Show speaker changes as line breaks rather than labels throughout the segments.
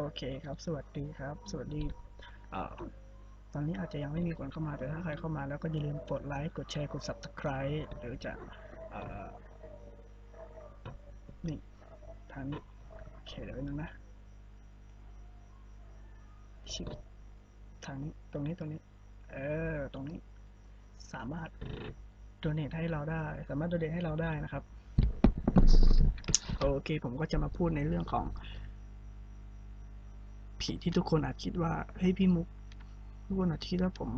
ก็โอเคครับ สวัสดีครับ สวัสดีเอ่อตอนนี้อาจจะยังไม่มีคนเข้ามา แต่ถ้าใครเข้ามาแล้วก็อย่าลืมกดไลค์ กดแชร์ กด subscribe หรือจะเอ่อนี่ทางนี้โอเคเดี๋ยวนึงนะชิบทางนี้ตรงนี้ตรงนี้ เออ ตรงนี้ สามารถ donate ให้เราได้ สามารถ donate ให้เราได้นะครับ โอเค ผมก็จะมาพูดในเรื่องของ ผีที่ทุกคนอาจคิดว่าเฮ้ยพี่มุก ทุกคนอาจคิดว่าผม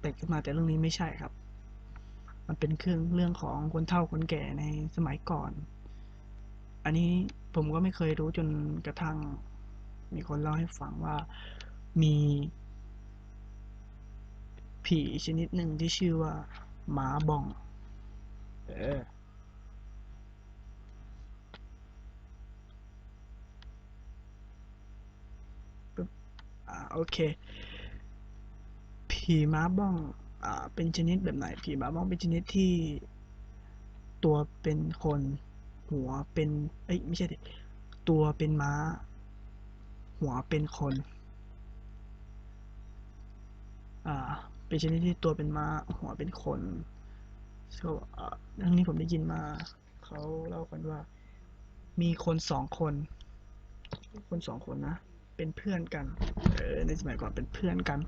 เป็ดขึ้นมาแต่เรื่องนี้ไม่ใช่ครับ มันเป็นเครื่องเรื่องของคนเฒ่าคนแก่ในสมัยก่อน อันนี้ผมก็ไม่เคยรู้จนกระทั่ง มีคนเล่าให้ฟังว่ามีผีชนิดหนึ่งที่ชื่อว่าหมาบอง เออ อ่าโอเคผีม้าบ้องอ่าเป็นชนิดแบบไหนผีม้าบ้องเป็นชนิดที่ตัวเป็นคนหัวเป็นเอ้ยไม่ใช่ดิตัวเป็นม้า หัวเป็นคนอ่าเป็นชนิดที่ตัวเป็นม้าหัวเป็นคน so อ่าเรื่องนี้ผมได้ยินมา เขาเล่ากันว่า มีคนสองคน คนสองคนนะ เป็นเพื่อนกัน เออ ในสมัยก่อนเป็นเพื่อนกัน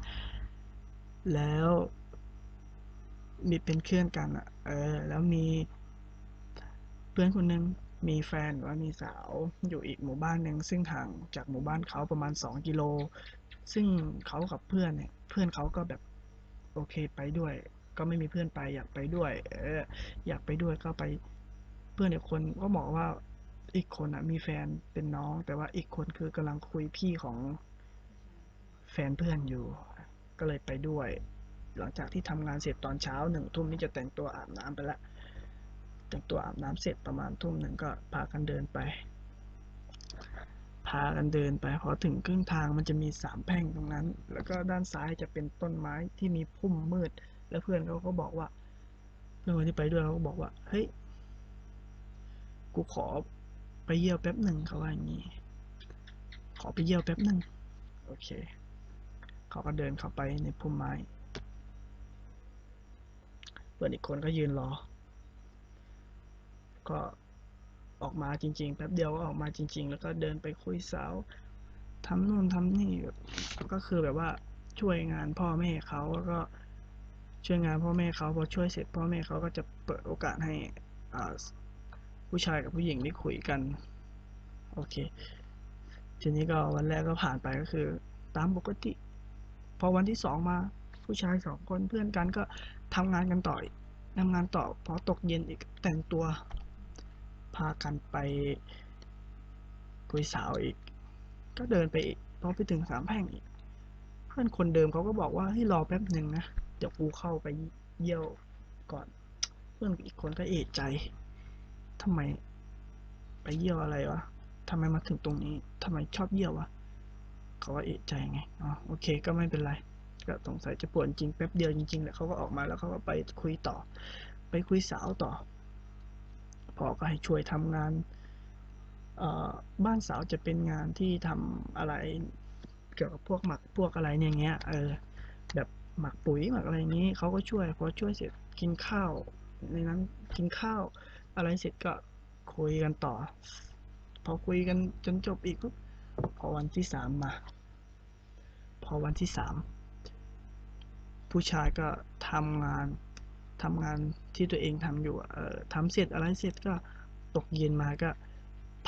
แล้วมีเป็นเพื่อนกันอะ เออ แล้วมีเพื่อนคนหนึ่งมีแฟนหรือว่ามีสาวอยู่อีกหมู่บ้านหนึ่งซึ่งห่างจากหมู่บ้านเขาประมาณสองกิโล ซึ่งเขากับเพื่อนเนี่ย เพื่อนเขาก็แบบโอเคไปด้วย ก็ไม่มีเพื่อนไปอยากไปด้วย เออ อยากไปด้วยก็ไป เพื่อนอีกคนก็บอกว่า อีกคนอะมีแฟนเป็นน้อง แต่ว่าอีกคนคือกำลังคุยพี่ของแฟนเพื่อนอยู่ ก็เลยไปด้วย หลังจากที่ทำงานเสร็จตอนเช้าหนึ่งทุ่มนี่จะแต่งตัวอาบน้ำไปละแต่งตัวอาบน้ำเสร็จประมาณทุ่มหนึ่งก็พากันเดินไป พากันเดินไปพอถึงครึ่งทางมันจะมีสามแพร่งตรงนั้น แล้วก็ด้านซ้ายจะเป็นต้นไม้ที่มีพุ่มมืด แล้วเพื่อนเขาก็บอกว่าเพื่อนคนที่ไปด้วยเขาก็บอกว่าเฮ้ยกูขอ ไปเยี่ยวแป๊บหนึ่งเขาว่าอย่างนี้ ขอไปเยี่ยวแป๊บหนึ่งโอเค เขาก็เดินเข้าไปในพุ่มไม้เพื่อนอีกคนก็ยืนรอ ก็ออกมาจริง ๆ แป๊บเดียวก็ออกมาจริง ๆ แล้วก็เดินไปคุยสาวทำนู่นทำนี่แบบก็คือแบบว่าช่วยงานพ่อแม่เขาแล้วก็ช่วยงานพ่อแม่เขาพอช่วยเสร็จพ่อแม่เขาก็จะเปิดโอกาสให้อ่า ผู้ชายกับผู้หญิงได้คุยกัน โอเค ทีนี้ก็วันแรกก็ผ่านไปก็คือ ตามปกติ พอวันที่สองมา ผู้ชายสองคนเพื่อนกันก็ทำงานกันต่อทำงานต่อพอตกเย็นอีกแต่งตัว พากันไปคุยสาวอีก ก็เดินไปอีกพอไปถึงสามแพ่งอีก เพื่อนคนเดิมเขาก็บอกว่าให้รอแป๊บหนึ่งนะ เดี๋ยวกูเข้าไปเยี่ยวก่อน เพื่อนอีกคนก็เอะใจ ทำไม ไปเยี่ยวอะไรวะทำไมมาถึงตรงนี้ทำไมชอบเยี่ยววะเขาก็เอะใจไงอ๋อโอเค ก็ไม่เป็นไร ก็สงสัยจะปวดจริงแป๊บเดียวจริงๆแหละเขาก็ออกมาแล้วเขาก็ไปคุยต่อ ไปคุยสาวต่อพอก็ให้ช่วยทำงานเอ่อบ้านสาวจะเป็นงานที่ทำอะไรเกี่ยวกับพวกหมักพวกอะไรเนี่ยเงี้ยเออแบบหมักปุ๋ยหมักอะไรนี้เขาก็ช่วยพอช่วยเสร็จกินข้าวในนั้นกินข้าว อะไรเสร็จก็คุยกันต่อ พอคุยกันจนจบอีกปุ๊บพอวันที่สามมา พอวันที่สามผู้ชายก็ทำงานทำงานที่ตัวเองทำอยู่เออทำเสร็จอะไรเสร็จก็ตกเย็นมาก็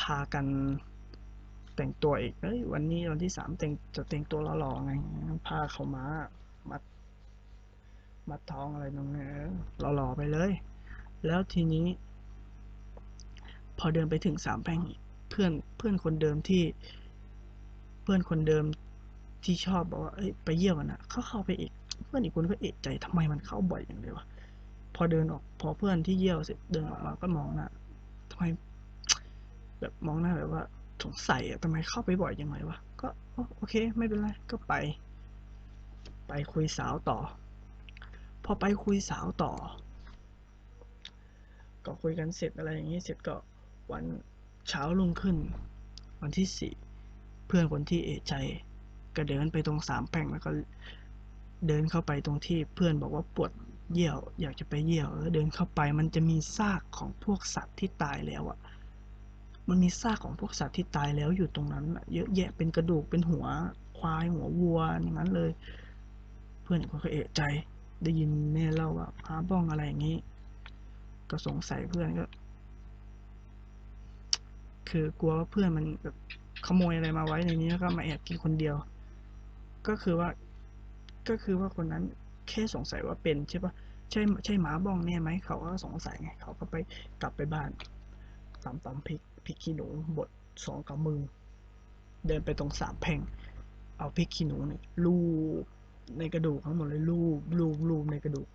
พากันแต่งตัวอีกเอ้ยวันนี้วันที่สามแต่งจะแต่งตัวหล่อๆไงพาเขามามัดมัดท้องอะไรตรงนี้หล่อๆไปเลย แล้วทีนี้ อเดินไปถึงสามแพร่งเพื่อนเพื่อนคนเดิมที่ เพื่อนคนเดิมที่ชอบบอกว่าเอ้ยไปเยี่ยมมันอะเขาเข้าไปอีก เพื่อนอีกคนก็เอะใจทำไมมันเข้าบ่อยอย่างเลยวะพอเดินออก พอเพื่อนที่เยี่ยวเสร็จเดินออกมาก็มองหน้าทำไม แบบมองหน้าแบบว่าสงสัยอะทำไมเข้าไปบ่อยยังไงวะก็โอเค ไม่เป็นไรก็ไป ไปคุยสาวต่อ พอไปคุยสาวต่อ ก็คุยกันเสร็จอะไรอย่างนี้เสร็จก็ วันเช้ารุ่งขึ้น วันที่สี่เพื่อนคนที่เอะใจก็เดินไปตรงสามแพ่งแล้วก็เดินเข้าไปตรงที่เพื่อนบอกว่าปวดเยี่ยว อยากจะไปเยี่ยวแล้วเดินเข้าไปมันจะมีซากของพวกสัตว์ที่ตายแล้วอะ่ะ มันมีซากของพวกสัตว์ที่ตายแล้วอยู่ตรงนั้นเยอะแยะเป็นกระดูกเป็นหัวควายหัววัวอย่างนั้นเลย เพื่อนก็เอะใจได้ยินแม่เล่าว่าหาบ้องอะไรอย่างนี้ ก็สงสัยเพื่อนก็ คือกลัวว่าเพื่อนมันแบบขโมยอะไรมาไว้ในนี้แล้วก็มาแอบกินคนเดียว ก็คือว่า ก็คือว่าคนนั้นแค่สงสัยว่าเป็นใช่ปะใช่ใช่หมาบ้องแน่ไหมเขาก็สงสัยไงเขาก็ไปกลับไปบ้านตำตำพริกพริกขี้หนูบดสองกับมือ เดินไปตรงสามแพ่ง เอาพริกขี้หนูเนี่ยลูบในกระดูกทั้งหมดเลยลูบลูบลูบในกระดูก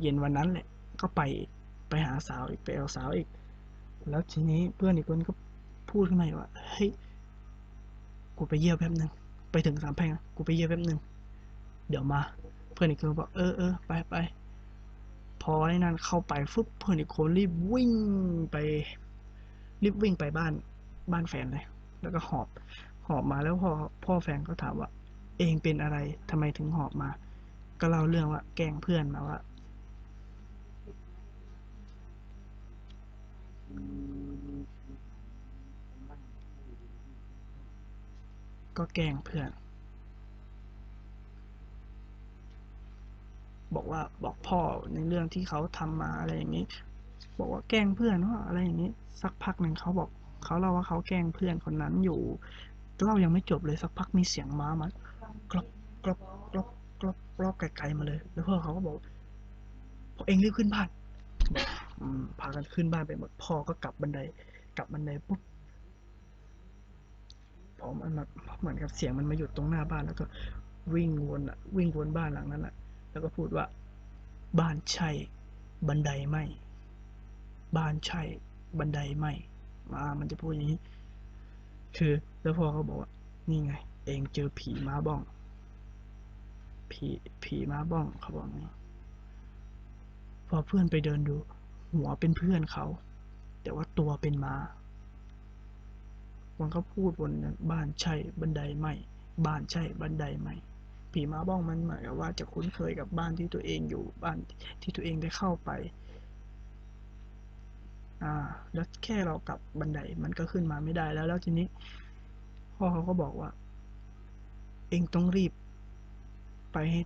เย็นวันนั้นแหละก็ไปไปหาสาวอีกไปเอาสาวอีก แล้วทีนี้เพื่อนอีกคนก็พูดขึ้นมาว่าเฮ้ยกูไปเยี่ยวแป๊บนึงไปถึงสามแพงกูไปเยี่ยวแป๊บนึงเดี๋ยวมา เพื่อนอีกคนบอกเออเออไปไปพอไอ้นั่นเข้าไปฟึบเพื่อนอีกคนรีบวิ่งไปรีบวิ่งไปบ้านบ้านแฟนเลย แล้วก็หอบ หอบมาแล้วพอพ่อแฟนก็ถามว่า เองเป็นอะไรทำไมถึงหอบมา ก็เล่าเรื่องว่าแกล้งเพื่อนมาว่า ก็แกล้งเพื่อน บอกว่าบอกพ่อในเรื่องที่เขาทำมาอะไรอย่างนี้ บอกว่าแกล้งเพื่อนว่าอะไรอย่างนี้ สักพักหนึ่งเขาบอกเขาเล่าว่าเขาแกล้งเพื่อนคนนั้นอยู่เล่ายังไม่จบเลยสักพักมีเสียงม้ามากรอบกรอบกรอบกรอบกรอบไกลๆมาเลย แล้วพ่อเขาก็บอกพอเองรีบขึ้นบ้าน พากันขึ้นบ้านไปหมด พ่อก็กลับบันได กลับบันไดปุ๊บพอมันมาเหมือนกับเสียงมันมาหยุดตรงหน้าบ้านแล้วก็วิ่งวนอะวิ่งวนบ้านหลังนั้นอะแล้วก็พูดว่า บ้านใช่ บันไดไม่ บ้านใช่ บันไดไม่ มา มันจะพูดอย่างนี้ คือ แล้วพ่อเขาบอกว่า นี่ไง เองเจอผีม้าบ้อง ผีผีม้าบ้องเขาบอกงี้พอเพื่อนไปเดินดู หัวเป็นเพื่อนเขา แต่ว่าตัวเป็นม้ามันก็พูดบนบ้านใช่บันไดไม่ บ้านใช่บันไดไม่ผีม้าบ้องมันหมายว่าจะคุ้นเคยกับบ้านที่ตัวเองอยู่บ้านที่ตัวเองได้เข้าไป อ่า แล้วแค่เรากลับบันไดมันก็ขึ้นมาไม่ได้แล้ว แล้วทีนี้พ่อเขาก็บอกว่า เองต้องรีบ ไปให้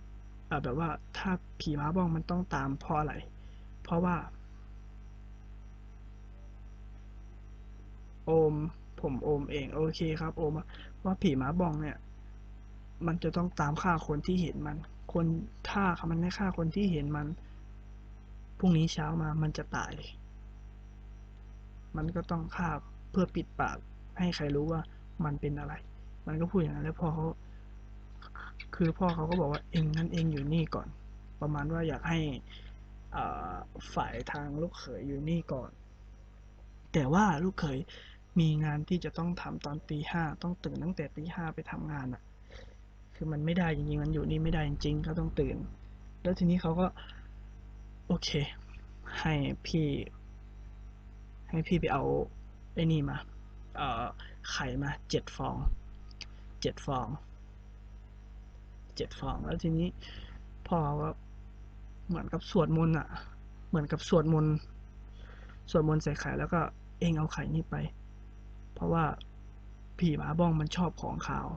แบบว่าถ้าผีม้าบ้องมันต้องตามเพราะอะไร เพราะว่า อม ผมโอมเอง โอเคครับโอมว่าผีม้าบองเนี่ย มันจะต้องตามฆ่าคนที่เห็นมัน คนถ้ามันไม่ฆ่าคนที่เห็นมันพรุ่งนี้เช้ามามันจะตาย มันก็ต้องฆ่าเพื่อปิดปาก ให้ใครรู้ว่ามันเป็นอะไร มันก็พูดอย่างนั้นแล้วพ่อเขาคือพ่อเขาก็บอกว่าเองนั้นเองอยู่นี่ก่อน ประมาณว่าอยากให้ฝ่ายทางลูกเขยอยู่นี่ก่อน แต่ว่าลูกเขย มีงานที่จะต้องทำตอนตีห้าต้องตื่นตั้งแต่ตีห้าไปทำงานอะ่ะ คือมันไม่ได้จริงๆมันอยู่นี่ไม่ได้จริงๆเขาต้องตื่น แล้วทีนี้เขาก็ โอเค ให้พี่ ให้พี่ไปเอาไอ้นี่มา เอ่อไข่มาเจ็ดฟองเจ็ดฟองเจ็ดฟอง แล้วทีนี้พ่อก็เหมือนกับสวดมนต์อะ เหมือนกับสวดมนต์สวดมนต์ใส่ไข่แล้วก็เองเอาไข่นี่ไป เพราะว่าผีหมาบ้องมันชอบของขาว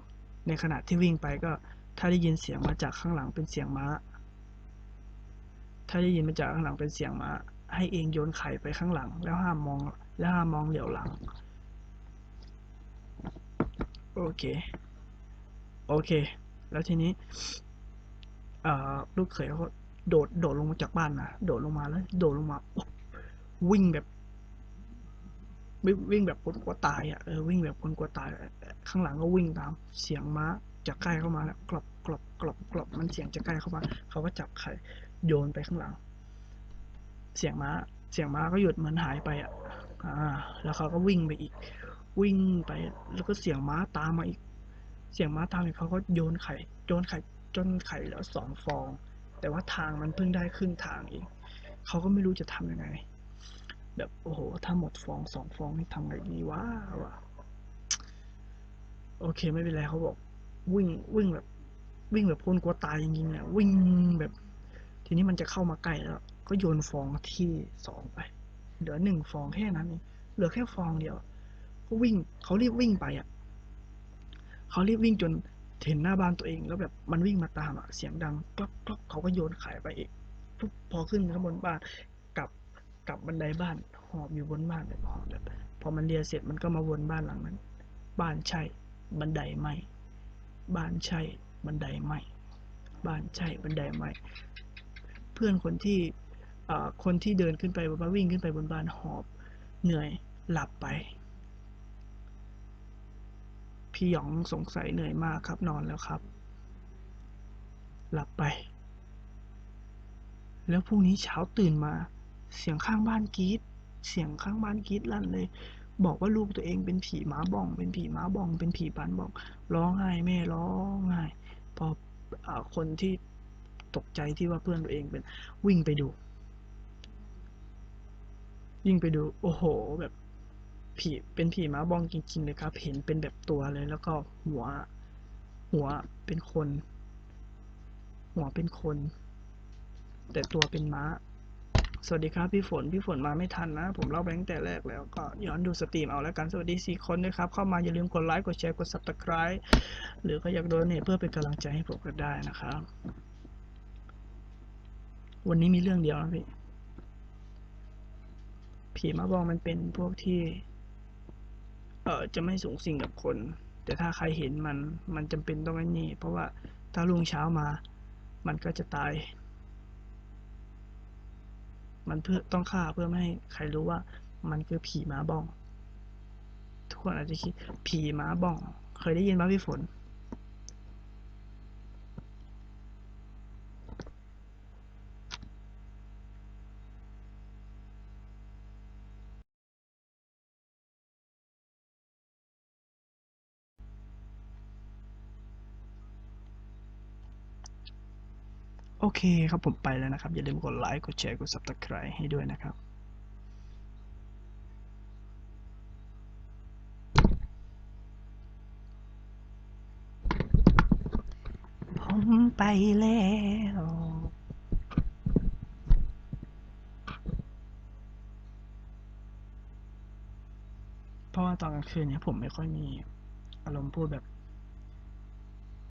ในขณะที่วิ่งไปก็ถ้าได้ยินเสียงมาจากข้างหลังเป็นเสียงม้า ถ้าได้ยินมาจากข้างหลังเป็นเสียงม้า ให้เองโยนไข่ไปข้างหลัง แล้วห้ามมองแล้วห้ามมองเหลียวหลัง โอเค โอเค แล้วทีนี้ลูกเขยเขาโดดโดดลงมาจากบ้านนะโดดลงมาแล้ว โดดลงมา วิ่งแบบ วิ่งวิ่งแบบคนกลัวตายอะเออวิ่งแบบคนกลัวตาย ข้างหลังก็วิ่งตามเสียงม้าจะใกล้เข้ามาแล้วกรอบกรอบกรอบกรอบมันเสียงจะใกล้เข้ามา เขาก็จับไข่โยนไปข้างหลัง เสียงม้า เสียงม้าก็หยุดเหมือนหายไปอะอ่า แล้วเขาก็วิ่งไปอีก วิ่งไป แล้วก็เสียงม้าตามมาอีก เสียงม้าตามอีกเขาก็โยนไข่โยนไข่จนไข่เหลือสองฟอง แต่ว่าทางมันเพิ่งได้ครึ่งทางเองเขาก็ไม่รู้จะทำยังไง แบบโอ้โห ถ้าหมดฟองสองฟองนี่ทำไงดีวะวะโอเคไม่เป็นไรเขาบอก วิ่งวิ่งแบบ วิ่งแบบคนกลัวตายจริงๆเนี่ยวิ่งแบบ ทีนี้มันจะเข้ามาใกล้แล้ว ก็โยนฟองที่สองไปเหลือหนึ่งฟองแค่นั้นเองเหลือแค่ฟองเดียวก็วิ่งเขารีบวิ่งไปอะเขารีบวิ่งจนเห็นหน้าบ้านตัวเองแล้วแบบมันวิ่งมาตามอะเสียงดังกลักกลักเขาก็โยนขายไปอีกปุ๊บพอขึ้นข้างบนบ้าน กลับบันไดบ้านหอบอยู่บนบ้านแบบหอบแบบพอมันเรียนเสร็จมันก็มาวนบ้านหลังนั้น บ้านใช่บันไดไหมบ้านใช่บันไดไหมบ้านใช่บันไดไหมเพื่อนคนที่คนที่เดินขึ้นไปบนบ้านวิ่งขึ้นไปบนบ้านหอบ เหนื่อยหลับไป พี่หยองสงสัยเหนื่อยมากครับนอนแล้วครับ หลับไป แล้วพรุ่งนี้เช้าตื่นมา เสียงข้างบ้านกรีดเสียงข้างบ้านกรีดลั่นเลย บอกว่าลูกตัวเองเป็นผีหมาบ้อง เป็นผีหมาบ้อง เป็นผีปานบองร้องไห้แม่ร้องไห้ พออคนที่ตกใจที่ว่าเพื่อนตัวเองเป็นวิ่งไปดู วิ่งไปดู โอ้โห แบบผีเป็นผีหมาบองจริงๆเลยครับ เห็นเป็นแบบตัวเลย แล้วก็หัว หัวเป็นคน หัวเป็นคน แต่ตัวเป็นม้า สวัสดีครับพี่ฝน พี่ฝนมาไม่ทันนะ ผมเล่าไปตั้งแต่แรกแล้วก็ย้อนดูสตรีมเอาแล้วกัน สวัสดีสี่คนด้วยครับ เข้ามาอย่าลืมกดไลค์ กดแชร์ กด subscribe หรือก็อยากโดนเนี่ยเพื่อเป็นกำลังใจให้ผมก็ได้นะครับ วันนี้มีเรื่องเดียวนะพี่ ผีมาบองมันเป็นพวกที่ เออจะไม่สูงสิงกับคน แต่ถ้าใครเห็นมัน มันจำเป็นต้องไอ้นี่ เพราะว่าถ้ารุ่งเช้ามา มันก็จะตาย มันเพื่อต้องฆ่าเพื่อไม่ให้ใครรู้ว่า มันคือผีม้าบ้อง ทุกคนอาจจะคิดผีม้าบ้อง เคยได้ยินบ้างพี่ฝน โอเคครับผมไปแล้วนะครับ อย่าลืมกดไลค์กดแชร์กด subscribe ให้ด้วยนะครับผมไปแล้วเพราะว่าตอนกลางคืนเนี่ยผมไม่ค่อยมีอารมณ์พูดแบบ